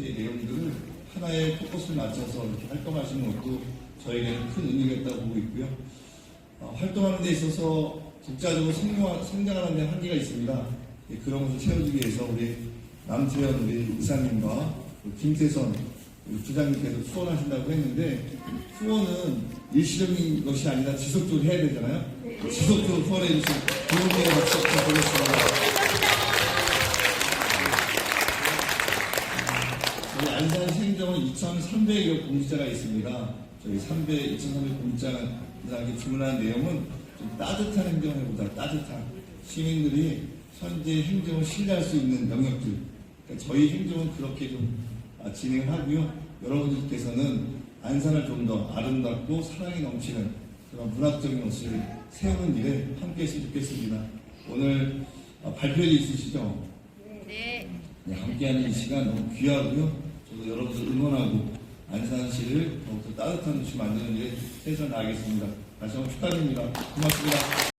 프로젝트의 내용들을 하나의 포커스를 맞춰서 이렇게 활동하시는 것도 저에게는 큰 의미가 있다고 보고 있고요. 어, 활동하는 데 있어서 성장, 성장하는 데 한계가 있습니다. 예, 그런 것을 채워주기 위해서 우리 남태현 우리 의사님과 그 김태선 부장님께서 후원하신다고 했는데 후원은 일시적인 것이 아니라 지속적으로 해야 되잖아요. 지속적으로 후원해 주신 부모님의 박수 부탁드리겠습니다. 저희 안산 시행정은 2,300여 공직자가 있습니다. 저희 300, 2,300 공직자가 주문한 내용은 좀 따뜻한 행정을 해보자. 따뜻한 시민들이 현재 행정을 신뢰할 수 있는 영역들. 그러니까 저희 행정은 그렇게 좀 아, 진행을 하고요. 여러분들께서는 안산을 좀 더 아름답고 사랑이 넘치는 그런 문학적인 것을 세우는 일에 함께 했으면 좋겠습니다. 오늘 아, 발표회 있으시죠? 네. 네, 함께하는 이 시간 너무 귀하고요. 여러분들 응원하고 안산시를 더욱더 따뜻한 도시 만드는 일에 최선을 다하겠습니다. 다시 한번 축하드립니다. 고맙습니다.